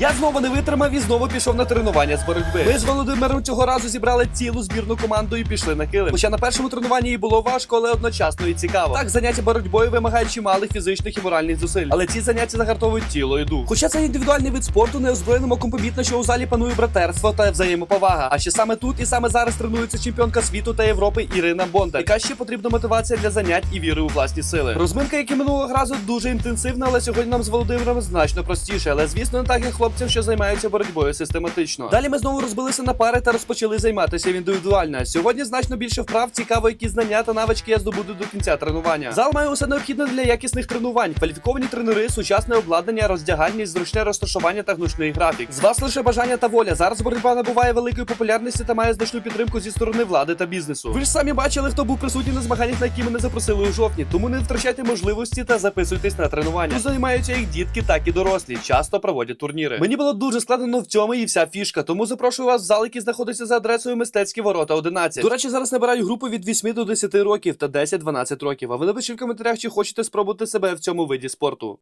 Я знову не витримав і знову пішов на тренування з боротьби. Ми з Володимиром цього разу зібрали цілу збірну команду і пішли на килим. Хоча на першому тренуванні і було важко, але одночасно і цікаво. Так, заняття боротьбою вимагають чималих фізичних і моральних зусиль. Але ці заняття загартовують тіло і дух. Хоча це індивідуальний вид спорту, неозброєному компомітно, що у залі панує братерство та взаємоповага. А ще саме тут і саме зараз тренується чемпіонка світу та Європи Ірина Бондар. Яка ще потрібна мотивація для занять і віри у власні сили. Розминка, як і минулого разу, дуже інтенсивна, але сьогодні нам з Володимиром значно простіше. Але звісно, не так як хлопцям, що займаються боротьбою систематично. Далі ми знову розбилися на пари та розпочали займатися індивідуально. Сьогодні значно більше вправ, цікаво, які знання та навички я здобуду до кінця тренування. Зал має усе необхідне для якісних тренувань, кваліфіковані тренери, сучасне обладнання, роздягальність, зручне розташування та гнучний графік. З вас лише бажання та воля. Зараз боротьба набуває великої популярності та має значну підтримку зі сторони влади та бізнесу. Ви ж самі бачили, хто був присутній на змаганнях, на які мене запросили у жовтні. Тому не втрачайте можливості та записуйтесь на тренування. Тут займаються як дітки, так і дорослі. Часто проводять турніри. Мені було дуже складно в цьому і вся фішка. Тому запрошую вас в зал, який знаходиться за адресою мистецькі ворота 11. До речі, зараз набирають групу від 8 до 10 років та 10-12 років. А ви напишіть в коментарях, чи хочете спробувати себе в цьому виді спорту.